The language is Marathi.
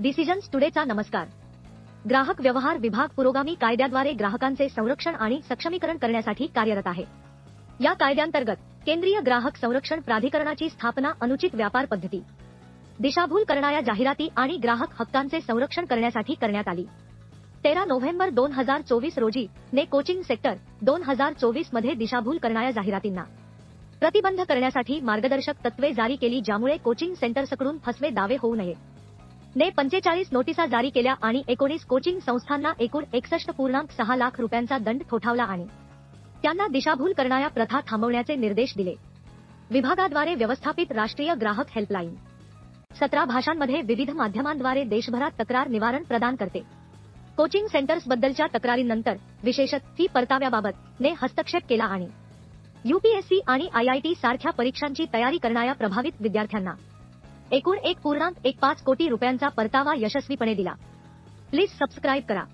डिसिजन्स टुडेचा नमस्कार. ग्राहक व्यवहार विभाग पुरोगामी कायद्याद्वारे ग्राहकांचे संरक्षण आणि सक्षमीकरण करण्यासाठी कार्यरत आहे. या कायद्यांतर्गत केंद्रीय ग्राहक संरक्षण प्राधिकरणाची स्थापना अनुचित व्यापार पद्धती दिशाभूल करणाऱ्या जाहिराती आणि ग्राहक हक्कांचे संरक्षण करण्यासाठी करण्यात आली. तेरा नोव्हेंबर दोन हजार चोवीस रोजी ने कोचिंग सेक्टर दोन हजार चोवीसमध्ये दिशाभूल करणाऱ्या जाहिरातींना प्रतिबंध करण्यासाठी मार्गदर्शक तत्वे जारी केली ज्यामुळे कोचिंग सेंटर्सकडून फसवे दावे होऊ नये. ने पंचेचाळीस नोटिसा जारी केल्या आणि एकोणीस कोचिंग संस्थांना एकूण एकसष्ट पूर्णांक सहा लाख रुपयांचा दंड ठोठावला आणि त्यांना दिशाभूल करणाऱ्या प्रथा थांबवण्याचे निर्देश दिले. विभागाद्वारे व्यवस्थापित राष्ट्रीय ग्राहक हेल्पलाईन. सतरा भाषांमध्ये विविध माध्यमांद्वारे देशभरात तक्रार निवारण प्रदान करते. कोचिंग सेंटर्सबद्दलच्या तक्रारींनंतर विशेषत फी परताव्याबाबत ने हस्तक्षेप केला आणि युपीएससी आणि आयआयटी सारख्या परीक्षांची तयारी करणाऱ्या प्रभावित विद्यार्थ्यांना एकूण एक पूर्णांक एक पाच कोटी रुपयांचा परतावा यशस्वीपणे दिला. प्लीज सबस्क्राईब करा.